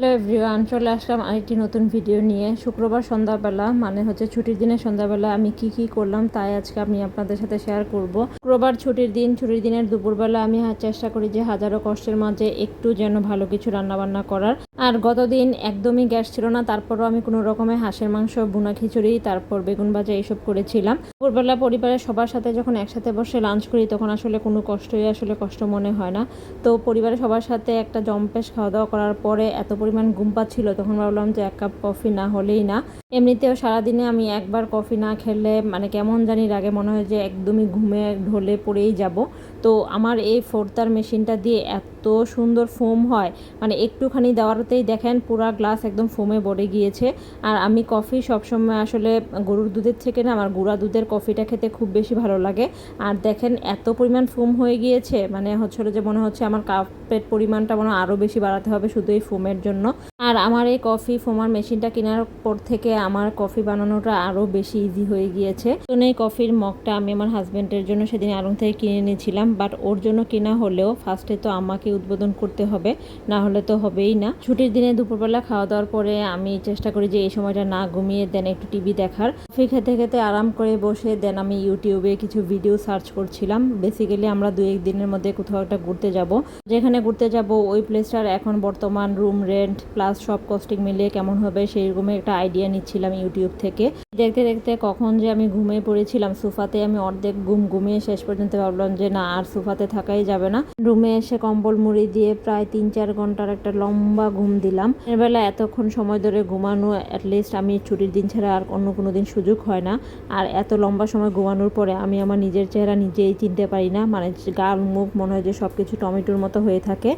Hello everyone, চলে আসলাম আরেকটি নতুন ভিডিও নিয়ে। শুক্রবার সন্ধ্যাবেলা মানে হচ্ছে ছুটির দিনের সন্ধ্যাবেলা আমি কি কি করলাম তাই আজকে আমি আপনাদের সাথে শেয়ার করব। শুক্রবার ছুটির দিন, ছুটির দিনের দুপুরবেলা আমি চেষ্টা করি যে হাজারো কষ্টের মাঝে একটু যেন ভালো কিছু রান্নাবান্না করার। আর গতদিন একদমই গ্যাস ছিল না, তারপরও আমি কোনো রকমের হাঁসের মাংস বুনা খিচুড়ি, তারপর বেগুন ভাজা এইসব করেছিলাম। দুপুরবেলা পরিবারের সবার সাথে যখন একসাথে বসে লাঞ্চ করি, তখন আসলে কোনো কষ্টই আসলে কষ্ট মনে হয় না। তো পরিবারের সবার সাথে একটা জম্পেশ খাওয়া দাওয়া করার পরে এত পরিমাণ ঘুম পাচ্ছিল, তখন ভাবলাম যে এক কাপ কফি না হলেই না। এমনিতেও সারাদিনে আমি একবার কফি না খেলে মানে কেমন জানি লাগে, মনে হয় যে একদমই ঘুমে ঢলে পড়েই যাব। তো আমার এই ফোরতার মেশিনটা দিয়ে এত সুন্দর ফোম হয়। মানে একটুখানি দেওয়ারতেই দেখেন পুরা গ্লাস একদম ফোমে ভরে গিয়েছে। আর আমি কফি সবসময় আসলে গরুর দুধের থেকে না, আমার গুঁড়া দুধের কফিটা খেতে খুব বেশি ভালো লাগে। আর দেখেন এত পরিমাণ ফোম হয়ে গিয়েছে মানে হচ্ছিল যে মনে হচ্ছে আমার কাপের পরিমাণটা মনে আরও বেশি বাড়াতে হবে শুধু এই ফোমের জন্য। আর আমার এই কফি ফোমার মেশিনটা কেনার পর থেকে আমার কফি বানানোটা আরও বেশি ইজি হয়ে গিয়েছে। তো এই কফির মগটা আমি আমার হাজব্যান্ডের জন্য সেদিন আড়ং থেকে কিনে নিয়েছিলাম বাট ওর জন্য কেনা হলেও ফার্স্টে তো আমাকে উদ্বোধন করতে হবে, না হলে তো হবেই না। ছুটির দিনে দুপুরবেলা খাওয়া দাওয়ার পরে আমি চেষ্টা করি যে এই সময়টা না ঘুমিয়ে দেন একটু টিভি দেখার। কফি খেতে খেতে আরাম করে বসে দেন আমি ইউটিউবে কিছু ভিডিও সার্চ করছিলাম। বেসিক্যালি আমরা দু এক দিনের মধ্যে কোথাও একটা ঘুরতে যাব। যেখানে ঘুরতে যাব ওই প্লেসটার এখন বর্তমান রুম রেন্ট প্লাস সব কস্টিং মিলিয়ে কেমন হবে সেই রকমের একটা আইডিয়া নিচ্ছিলাম ইউটিউব থেকে। দেখতে দেখতে কখন যে আমি ঘুমিয়ে পড়েছিলাম, সোফাতে আমি অর্ধেক ঘুম ঘুমিয়ে শেষ পর্যন্ত ভাবলাম যে না, আর সোফাতে থাকাই যাবে না। রুমে এসে কম্বল মুড়ি দিয়ে প্রায় তিন চার ঘণ্টার একটা লম্বা ঘুম দিলাম। এর বেলা এতক্ষণ সময় ধরে ঘুমানো অ্যাটলিস্ট আমি ছুটির দিন ছাড়া আর অন্য কোনো দিন সুযোগ হয় না। আর এত লম্বা সময় ঘুমানোর পরে আমি আমার নিজের চেহারা নিজেই চিনতে পারি না। মানে গাল, মুখ মনে হয় যে সব কিছু টমেটোর মতো হয়ে থাকে।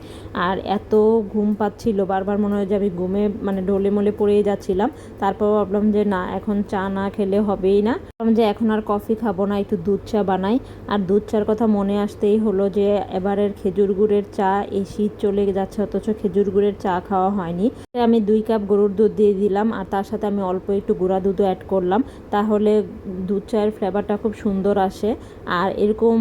আর এত ঘুম পাচ্ছিল, বারবার মনে হয় যে আমি ঘুমে মানে ঢলে মলে পড়েই যাচ্ছিলাম। তারপর ভাবলাম যে না, এখন চা না খেলে হবেই না। যে এখন আর কফি খাব না, একটু দুধ চা বানাই। আর দুধ চার কথা মনে আসতেই হলো যে এবারের খেজুর গুড়ের চা এই শীত চলে যাচ্ছে, অথচ খেজুর গুড়ের চা খাওয়া হয়নি। আমি দুই কাপ গরুর দুধ দিয়ে দিলাম, আর তার সাথে আমি অল্প একটু গুঁড়া দুধও অ্যাড করলাম। তাহলে দুধ চায়ের ফ্লেভারটা খুব সুন্দর আসে। আর এরকম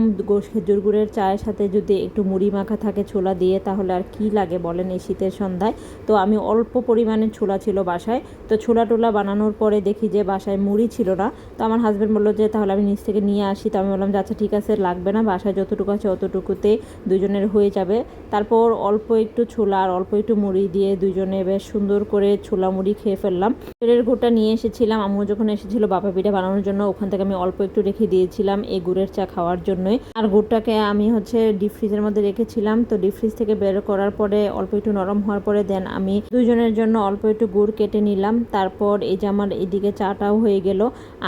খেজুর গুড়ের চায়ের সাথে যদি একটু মুড়ি মাখা থাকে ছোলা দিয়ে, তাহলে আর কি লাগে বলেন এই শীতের সন্ধ্যায়? তো আমি অল্প পরিমাণে ছোলা ছিল বাসায়। তো ছোলা টোলা বানানোর পরে দেখি যে বাসায় মুড়ি ছিল না। তো আমার হাজব্যান্ড বলল যে, তাহলে আমি নিচ থেকে নিয়ে আসি। তো আমি বললাম যে আচ্ছা ঠিক আছে, লাগবে না। বাসায় যতটুকু আছে অতটুকুতে দুজনের হয়ে যাবে। তারপর অল্প একটু ছোলা আর অল্প একটু মুড়ি দিয়ে দুজনে বেশ সুন্দর করে ছোলা মুড়ি খেয়ে ফেললাম। তেলের গুড়টা নিয়ে এসেছিলাম। আম্মু যখন এসেছিল বাপা পিঠা বানানোর জন্য, ওখান থেকে আমি অল্প একটু রেখে দিয়েছিলাম এই গুড়ের চা খাওয়ার জন্যই। আর গুড়টাকে আমি হচ্ছে ডিপ ফ্রিজের মধ্যে রেখেছিলাম। তো ডিপ ফ্রিজ থেকে বের করার পরে অল্প একটু নরম হওয়ার পরে দেন আমি দুজনের জন্য অল্প একটু গুড় কেটে নিলাম। তারপর এই যে আমার এদিকে চাটাও হয়ে গেল।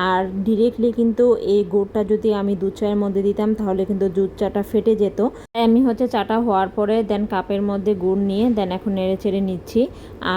আর ডিরেক্টলি কিন্তু এই গুড়টা যদি আমি দুধ চায়ের মধ্যে দিতাম, তাহলে কিন্তু দুধ চাটা ফেটে যেত। আমি হচ্ছে চাটা হওয়ার পরে দেন কাপের মধ্যে গুড় নিয়ে দেন এখন নেড়ে চেড়ে নিচ্ছি।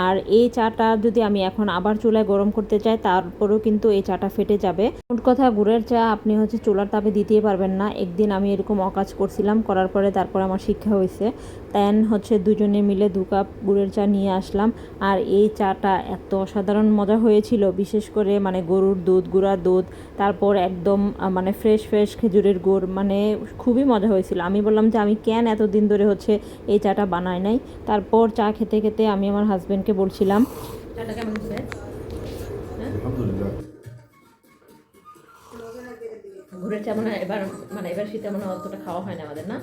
আর এই চাটা যদি আমি এখন আবার চুলায় গরম করতে চাই, তারপরেও কিন্তু এই চাটা ফেটে যাবে। মোট কথা গুড়ের চা আপনি হচ্ছে চুলার তাপে দিতেই পারবেন না। একদিন আমি এরকম অকাজ করছিলাম, করার পরে তারপর আমার শিক্ষা হয়েছে। দেন হচ্ছে দুজনে মিলে দু কাপ গুড়ের চা নিয়ে আসলাম। আর এই চাটা এত অসাধারণ মজা হয়েছিল বিশেষ করে মানে গরুর দুধ গুঁড়া দুধ তারপর একদম মানে ফ্রেশ ফ্রেশ খেজুরের গুড় মানে খুবই মজা হয়েছিল। আমি বললাম যে আমি কেন এতদিন ধরে হচ্ছে এই চাটা বানাই নাই? তারপর চা খেতে খেতে আমি আমার হাজব্যান্ডকে বলছিলাম চাটা কেমন হচ্ছে আলহামদুলিল্লাহ। ঘুরের মানে এবার মানে এবার শীতে মনে হয় অতটা খাওয়া হয় না আমাদের না?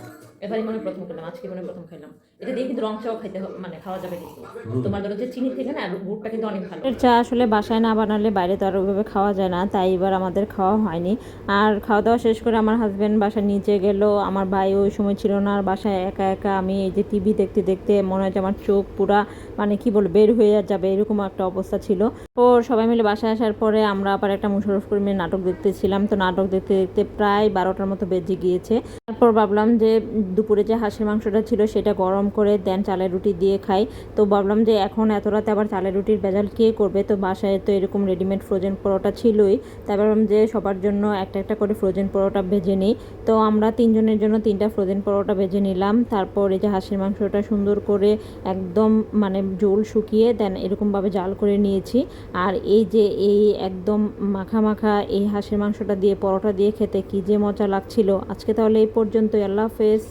এবারই মনে প্রথম খেলাম আজকে মনে প্রথম খেলাম। এটা দিয়ে কিন্তু রং চাও খাইতে মানে খাওয়া যাবে কিন্তু। তোমার ধরো যে চিনি থেকে না গুড়টা কিন্তু অনেক ভালো। চা আসলে বাসায় না বানালে বাইরে তো আর ওইভাবে খাওয়া যায় না তাই এবার আমাদের খাওয়া হয়নি। আর খাওয়া দাওয়া শেষ করে আমার হাজব্যান্ড বাসায় নিচে গেল আমার ভাই ওই সময় ছিল না আর বাসায় একা একা আমি এই যে টিভি দেখতে দেখতে মনে হয় যে আমার চোখ পুরা মানে কি বলব বের হয়ে যাবে এরকম একটা অবস্থা ছিল। তো সবাই মিলে বাসায় আসার পরে আমরা আবার একটা মুশারফ করিমের নাটক দেখতেছিলাম। তো নাটক দেখতে দেখতে প্রায় বারোটার মতো বেজে গিয়েছে। তারপর ভাবলাম যে দুপুরে যে হাঁসের মাংসটা ছিল সেটা গরম করে দেন, চালের রুটি দিয়ে খাই। তো ভাবলাম যে এখন এত রাতে আবার চালের রুটির ভেজাল কে করবে? তো বাসায় তো এরকম রেডিমেড ফ্রোজেন পরোটা ছিলই। তাই ভাবলাম যে সবার জন্য একটা একটা করে ফ্রোজেন পরোটা ভেজে নিই। তো আমরা তিনজনের জন্য তিনটা ফ্রোজেন পরোটা ভেজে নিলাম। তারপর এই যে হাঁসের মাংসটা সুন্দর করে একদম মানে জোল শুকিয়ে দেন, এরকমভাবে জাল করে নিয়েছি। আর এই যে এই একদম মাখা মাখা এই হাঁসের মাংসটা দিয়ে, পরোটা দিয়ে খেতে কি যে মজা লাগছিল। আজকে তাহলে এই পর্যন্তই। আল্লাহ হাফেজ।